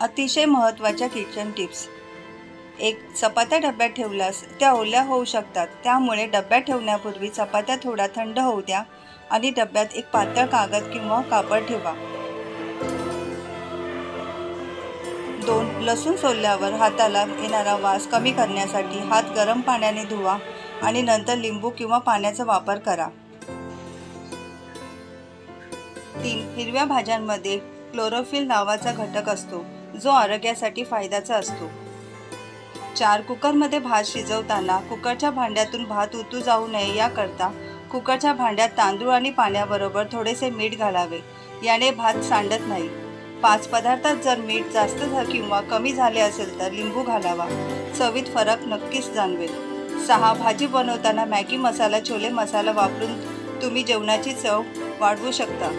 अतिशय महत्त्वाच्या kitchen tips एक चपात्या डब्यात ठेवल्यास त्या ओल्या होऊ शकतात. त्यामुळे डब्यात ठेवण्यापूर्वी चपात्या थोडा थंड होऊ द्या आणि डब्यात एक पातळ कागद किंवा कापड ठेवा. दोन लसूण सोलल्यावर हाताला येणारा वास कमी करण्यासाठी हात गरम पाण्याने धुवा आणि नंतर लिंबू किंवा पाण्याचा वापर करा. तीन हिरव्या भाज्यांमध्ये क्लोरोफिल नावाचा घटक असतो. जो आरोग्यासाठी फायद्याचा असतो. चार कुकरमध्ये भात शिजवताना कुकरच्या भांड्यातून भात उतू जाऊ नये याकरता कुकरच्या भांड्यात तांदूळ आणि पाण्याबरोबर थोडेसे मीठ घालावे. याने भात सांडत नाही. पाच पदार्थात जर मीठ जास्त झा किंवा कमी झाले असेल तर लिंबू घालावा. चवीत फरक नक्कीच जाणवेल. सहा भाजी बनवताना मॅगी मसाला छोले मसाला वापरून तुम्ही जेवणाची चव वाढवू शकता.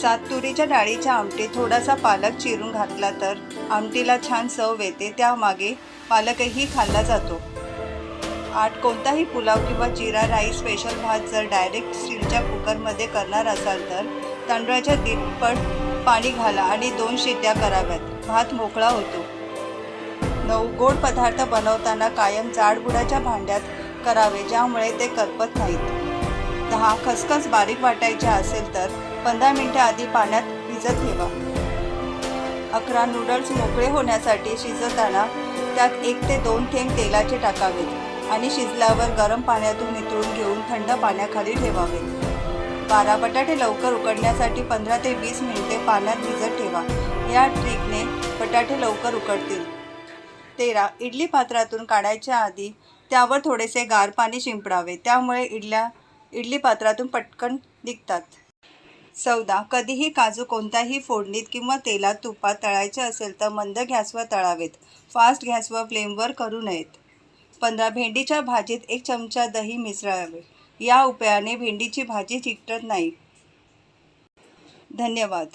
सात तुरीच्या डाळीच्या आमटीत थोडासा पालक चिरून घातला तर आमटीला छान चव येते त्यामागे पालकही खाल्ला जातो. आठ कोणताही पुलाव किंवा जिरा राईस स्पेशल भात जर डायरेक्ट स्टीलच्या कुकरमध्ये करणार असाल तर तांदळाच्या दीडपट पाणी घाला आणि दोन शिट्या कराव्यात. भात मोकळा होतो. नऊ गोड पदार्थ बनवताना कायम जाडबुडाच्या भांड्यात करावे ज्यामुळे ते करपत नाहीत. दहा खसखस बारीक वाटायच्या असेल तर पंधरा मिनटं आधी पाण्यात भिजत ठेवा. अकरा नूडल्स मोकळे होण्यासाठी शिजवताना त्यात एक ते दोन थेंब तेलाचे टाकावेत आणि शिजल्यावर गरम पाण्यातून नितळून घेऊन थंड पाण्याखाली ठेवावेत बारा बटाटे लवकर उकडण्यासाठी पंधरा ते वीस मिनिटे पाण्यात भिजत ठेवा. या ट्रिकने बटाटे लवकर उकडतील. तेरा इडली पात्रातून काढायच्या आधी त्यावर थोडेसे गार पाणी शिंपडावे. त्यामुळे इडल्या इडली पात्रातून पटकन निघतात. चौदा कधीही काजू कोणत्याही फोडणीत किंवा तेलात तुपात तळायचे असेल तर मंद गॅसवर तळावेत. फास्ट गॅसवर फ्लेमवर करू नयेत. पंधरा भेंडीच्या भाजीत एक चमचा दही मिसळावे. या उपायाने भेंडीची भाजी चिकटत नाही. धन्यवाद.